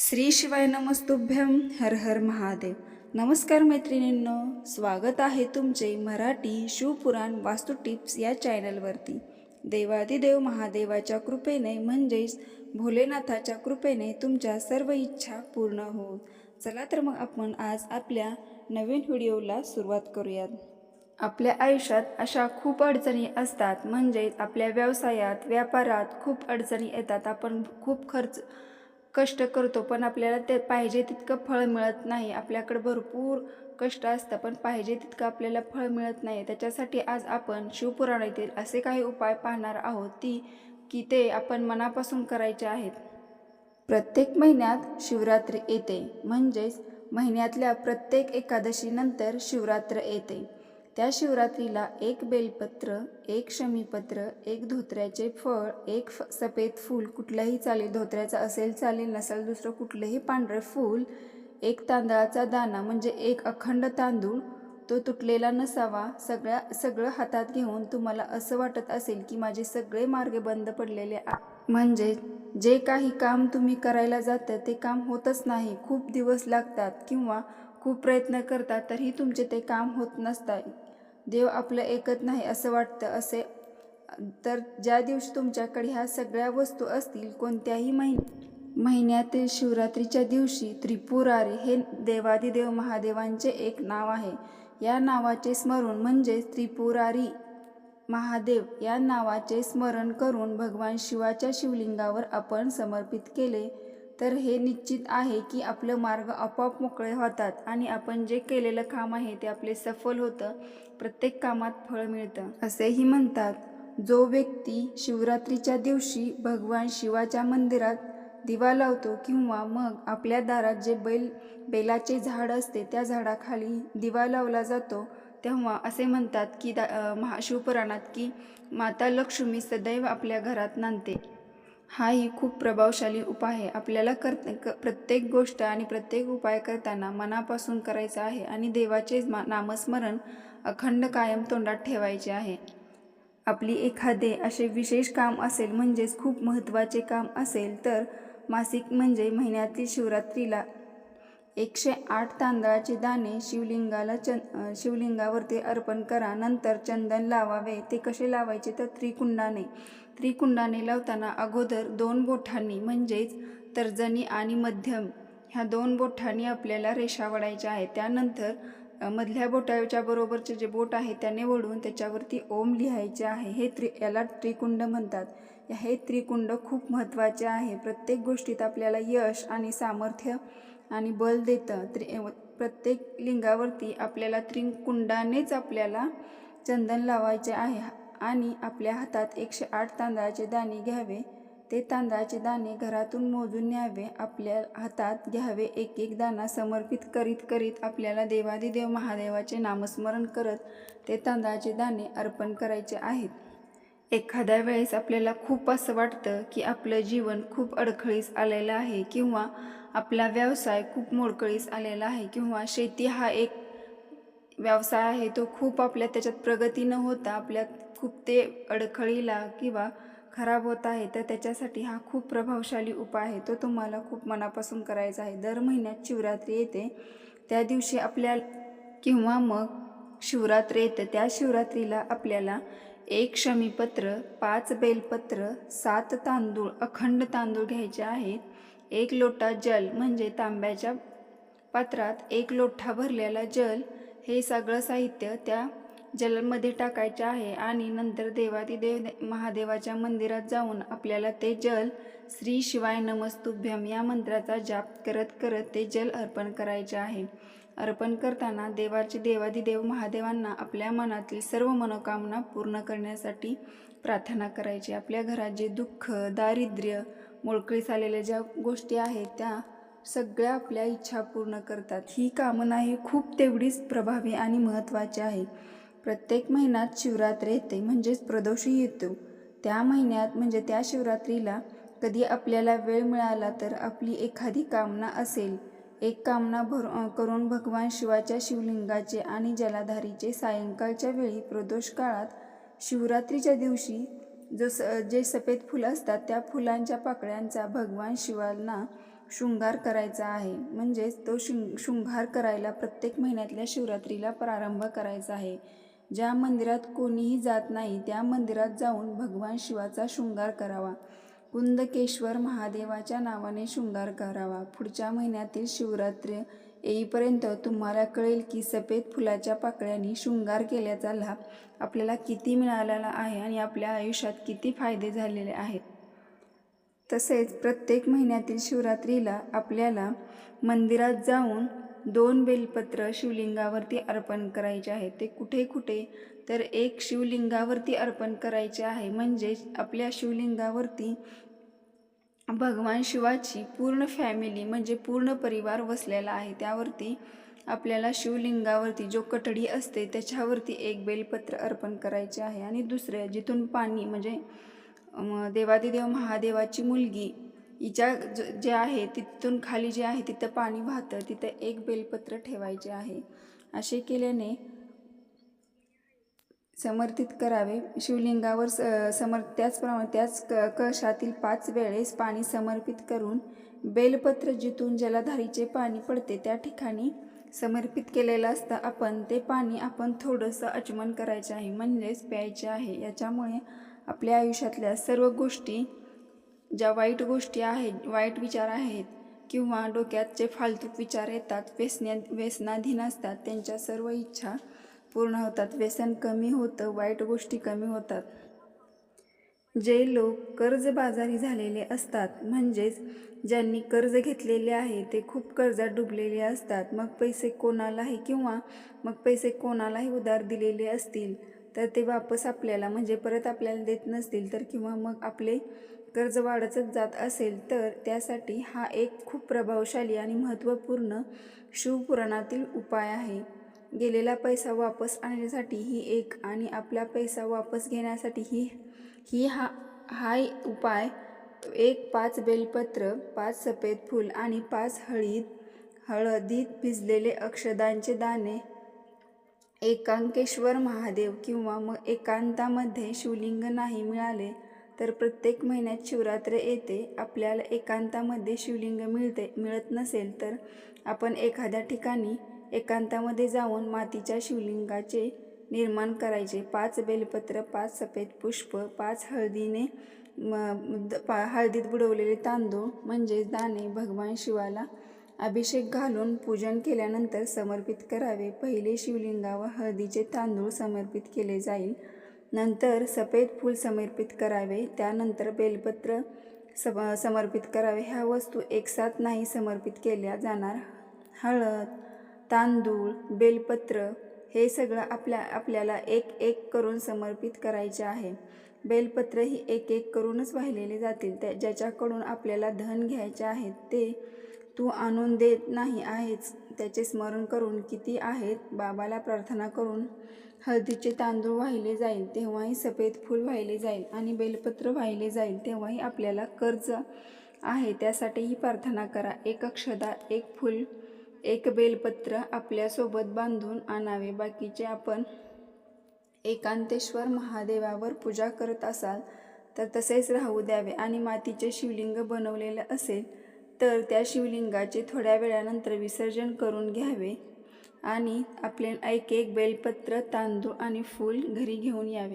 श्री शिवाय नमस्तुभ्यम हर हर महादेव. नमस्कार मैत्रिणींनो स्वागत आहे तुमचे मराठी शिवपुराण वास्तू टिप्स या चॅनलवरती. देवादिदेव महादेवाच्या कृपेने म्हणजेच भोलेनाथाच्या कृपेने तुमच्या सर्व इच्छा पूर्ण होऊ चला तर मग आपण आज आपल्या नवीन व्हिडिओला सुरुवात करूयात. आपल्या आयुष्यात अशा खूप अडचणी असतात म्हणजेच आपल्या व्यवसायात व्यापारात खूप अडचणी येतात. आपण खूप खर्च कष्ट करतो पण आपल्याला ते पाहिजे तितकं फळ मिळत नाही. आपल्याकडे भरपूर कष्ट असतं पण पाहिजे तितकं आपल्याला फळ मिळत नाही. त्याच्यासाठी आज आपण शिवपुराणातील असे काही उपाय पाहणार आहोत ती की ते आपण मनापासून करायचे आहेत. प्रत्येक महिन्यात शिवरात्री येते. म्हणजेच महिन्यातल्या प्रत्येक एकादशीनंतर शिवरात्र येते. त्या शिवरात्रीला एक बेलपत्र एक शमीपत्र एक धोत्र्याचे फळ एक फ सफेद फूल कुठलंही चालेल धोत्र्याचं असेल चालेल नसेल दुसरं कुठलंही पांढरं फूल एक तांदळाचा दाणा म्हणजे एक अखंड तांदूळ तो तुटलेला नसावा सगळ्या सगळं हातात घेऊन तुम्हाला असं वाटत असेल की माझे सगळे मार्ग बंद पडलेले आ म्हणजे जे काही काम तुम्ही करायला जातं ते काम होतच नाही. खूप दिवस लागतात किंवा खूप प्रयत्न करतात तरीही तुमचे ते काम होत नसतात देव आपलं ऐकत नाही असं वाटतं असे. तर ज्या दिवशी तुमच्याकडे ह्या सगळ्या वस्तू असतील कोणत्याही महिन महिन्यातील शिवरात्रीच्या दिवशी त्रिपुरारी हे देवादिदेव महादेवांचे एक नाव आहे. या नावाचे स्मरण म्हणजे त्रिपुरारी महादेव. या नावाचे स्मरण करून भगवान शिवाच्या शिवलिंगावर आपण समर्पित केले. तर हे निश्चित आहे की आपलं मार्ग आपोआप मोकळे होतात आणि आपण जे केलेलं काम आहे ते आपले सफल होतं प्रत्येक कामात फळ मिळतं असेही म्हणतात. जो व्यक्ती शिवरात्रीच्या दिवशी भगवान शिवाच्या मंदिरात दिवा लावतो किंवा मग आपल्या दारात जे बैल बेलाचे झाड असते त्या झाडाखाली दिवा लावला जातो तेव्हा असे म्हणतात की दा महाशिवपुराणात की माता लक्ष्मी सदैव आपल्या घरात नांदते. हाही खूप प्रभावशाली उपाय आहे. आपल्याला कर क प्रत्येक गोष्ट आणि प्रत्येक उपाय करताना मनापासून करायचं आहे आणि देवाचे मा नामस्मरण अखंड कायम तोंडात ठेवायचे आहे. आपली एखादे असे विशेष काम असेल म्हणजेच खूप महत्त्वाचे काम असेल तर मासिक म्हणजे महिन्यातील शिवरात्रीला एकशे आठ तांदळाचे दाणे शिवलिंगाला चं शिवलिंगावरती अर्पण करा. नंतर चंदन लावावे. ते कसे लावायचे? तर त्रिकुंडाने. त्रिकुंडाने लावताना अगोदर दोन बोठांनी म्हणजेच तर्जनी आणि मध्यम ह्या दोन बोठांनी आपल्याला रेषा वडायच्या आहेत. त्यानंतर मधल्या बोटाच्या बरोबरचे जे बोट आहे त्याने वळून त्याच्यावरती ओम लिहायचे आहे. हे त्रि याला त्रिकुंड म्हणतात. हे त्रिकुंड खूप महत्त्वाचे आहे. प्रत्येक गोष्टीत आपल्याला यश आणि सामर्थ्य आणि बल देतं. त्रि प्रत्येक लिंगावरती आपल्याला त्रिकुंडानेच आपल्याला चंदन लावायचे आहे. आणि आपल्या हातात एकशे आठ तांदळाचे दाणे घ्यावे. ते तांदळाचे दाणे घरातून मोजून न्यावे. आपल्या हातात घ्यावे. एक एक दाणा समर्पित करीत करीत आपल्याला देवादिदेव महादेवाचे नामस्मरण करत ते तांदळाचे दाणे अर्पण करायचे आहेत. एखाद्या वेळेस आपल्याला खूप असं वाटतं की आपलं जीवन खूप अडखळीस आलेलं आहे किंवा आपला व्यवसाय खूप मोडकळीस आलेला आहे किंवा शेती हा एक व्यवसाय आहे तो खूप आपल्या त्याच्यात प्रगती न होता आपल्यात खूप ते अडखळीला किंवा खराब होत आहे तर त्याच्यासाठी हा खूप प्रभावशाली उपाय आहे तो तुम्हाला खूप मनापासून करायचा आहे. दर महिन्यात शिवरात्री येते. त्या दिवशी आपल्या किंवा मग शिवरात्र येतं. त्या शिवरात्रीला आपल्याला एक शमीपत्र पाच बेलपत्र सात तांदूळ अखंड तांदूळ घ्यायचे आहेत. एक लोटा जल म्हणजे तांब्याच्या पात्रात एक लोटा भरलेला जल. हे सगळं साहित्य त्या जलमध्ये टाकायचे आहे आणि नंतर देवादिदेव महादेवाच्या मंदिरात जाऊन आपल्याला ते जल श्री शिवाय नमस्तुभ्यम या मंत्राचा जाप करत करत ते जल अर्पण करायचे आहे. अर्पण करताना देवाचे देवादिदेव महादेवांना आपल्या मनातील सर्व मनोकामना पूर्ण करण्यासाठी प्रार्थना करायची. आपल्या घरात जे दुःख दारिद्र्य मोळकळीस आलेल्या ज्या गोष्टी आहेत त्या सगळ्या आपल्या इच्छा पूर्ण करतात. ही कामना ही खूप तेवढीच प्रभावी आणि महत्त्वाची आहे. प्रत्येक महिन्यात शिवरात्र येते म्हणजेच प्रदोषी येतो. त्या महिन्यात म्हणजे त्या शिवरात्रीला कधी आपल्याला वेळ मिळाला तर आपली एखादी कामना असेल. एक कामना भर करून भगवान शिवाच्या शिवलिंगाचे आणि जलाधारीचे सायंकाळच्या वेळी प्रदोष काळात शिवरात्रीच्या दिवशी जो स जे सफेद फुलं असतात त्या फुलांच्या पाकळ्यांचा भगवान शिवांना शृंगार करायचा आहे. म्हणजेच तो शृंग शृंगार करायला प्रत्येक महिन्यातल्या शिवरात्रीला प्रारंभ करायचा आहे. ज्या मंदिरात कोणीही जात नाही त्या मंदिरात जाऊन भगवान शिवाचा शृंगार करावा. कुंदकेश्वर महादेवाच्या नावाने शृंगार करावा. पुढच्या महिन्यातील शिवरात्री येईपर्यंत तुम्हाला कळेल की सफेद फुलाच्या पाकळ्यांनी शृंगार केल्याचा लाभ आपल्याला किती मिळालेला आहे आणि आपल्या आयुष्यात किती फायदे झालेले आहेत. तसेच प्रत्येक महिन्यातील शिवरात्रीला आपल्याला मंदिरात जाऊन दोन बेलपत्र शिवलिंगावरती अर्पण करायचे आहे. ते कुठे कुठे? तर एक शिवलिंगावरती अर्पण करायचे आहे. म्हणजे आपल्या शिवलिंगावरती भगवान शिवाची पूर्ण फॅमिली म्हणजे पूर्ण परिवार वसलेला आहे. त्यावरती आपल्याला शिवलिंगावरती जो कटडी असते त्याच्यावरती एक बेलपत्र अर्पण करायचे आहे. आणि दुसऱ्या जिथून पाणी म्हणजे देवादिदेव महादेवाची मुलगी हिच्या ज- जे आहे तिथून खाली जे आहे तिथं पाणी वाहतं तिथं एक बेलपत्र ठेवायचे आहे. असे केल्याने समर्पित करावे. शिवलिंगावर स समर त्याचप्रमाणे त्याच क कशातील पाच वेळेस पाणी समर्पित करून बेलपत्र जिथून जलाधारीचे पाणी पडते त्या ठिकाणी समर्पित केलेलं असतं. आपण ते पाणी आपण थोडंसं अचमन करायचे आहे म्हणजेच प्यायचे आहे. याच्यामुळे आपल्या आयुष्यातल्या सर्व गोष्टी ज्या वाईट गोष्टी आहेत वाईट विचार आहेत किंवा डोक्यात जे फालतू विचार येतात व्यसन्या व्यसनाधीन असतात त्यांच्या सर्व इच्छा पूर्ण होतात. व्यसन कमी होतं वाईट गोष्टी कमी होतात. जे लोक कर्जबाजारी झालेले असतात म्हणजेच ज्यांनी कर्ज घेतलेले आहे ते खूप कर्जात डुबलेले असतात. मग पैसे कोणालाही किंवा मग पैसे कोणालाही उधार दिलेले असतील. तर ते वापस आपल्याला म्हणजे परत आपल्याला देत नसतील तर किंवा मग आपले कर्ज वाढतच जात असेल तर त्यासाठी हा एक खूप प्रभावशाली आणि महत्त्वपूर्ण शिवपुराणातील उपाय आहे. गेलेला पैसा वापस आणण्यासाठी ही एक आणि आपला पैसा वापस घेण्यासाठी ही ही हा हा उपाय. एक पाच बेलपत्र पाच सफेद फूल आणि पाच हळीद हळदीत भिजलेले अक्षदांचे दाणे एकांकेश्वर महादेव किंवा मग एकांतामध्ये शिवलिंग नाही मिळाले तर प्रत्येक महिन्यात शिवरात्र येते. आपल्याला एकांतामध्ये शिवलिंग मिळते मिळत नसेल तर आपण एखाद्या ठिकाणी एकांतामध्ये जाऊन मातीच्या शिवलिंगाचे निर्माण करायचे. पाच बेलपत्र पाच सफेद पुष्प पाच हळदीने म- हळदीत बुडवलेले तांदूळ म्हणजेच दाणे भगवान शिवाला अभिषेक घालून पूजन केल्यानंतर समर्पित करावे. पहिले शिवलिंगावर हळदीचे तांदूळ समर्पित केले जाईल. नंतर सफेद फूल समर्पित करावे. त्यानंतर बेलपत्र सम समर्पित करावे. ह्या वस्तू एकसाथ नाही समर्पित केल्या जाणार. हळद तांदूळ बेलपत्र हे सगळं आपल्या आपल्याला एक एक करून समर्पित करायचे आहे. बेलपत्र ही एक एक करूनच वाहिलेले जातील. त्या ज्याच्याकडून आपल्याला धन घ्यायचे आहेत ते तू आणून देत नाही आहेच त्याचे स्मरण करून किती आहेत? बाबाला प्रार्थना करून हळदीचे तांदूळ वाहिले जाईल तेव्हाही सफेद फूल वाहिले जाईल आणि बेलपत्र वाहिले जाईल तेव्हाही आपल्याला कर्ज आहे. त्यासाठीही प्रार्थना करा. एक अक्षदा एक फूल एक बेलपत्र आपल्यासोबत बांधून आणावे. बाकीचे आपण एकांतेश्वर महादेवावर पूजा करत असाल तर तसेच राहू द्यावे. आणि मातीचे शिवलिंग बनवलेलं असेल तर त्या शिवलिंगाचे थोड्या वेळानंतर विसर्जन करून घ्यावे आणि आपले एक एक बेलपत्र तांदूळ आणि फूल घरी घेऊन यावे.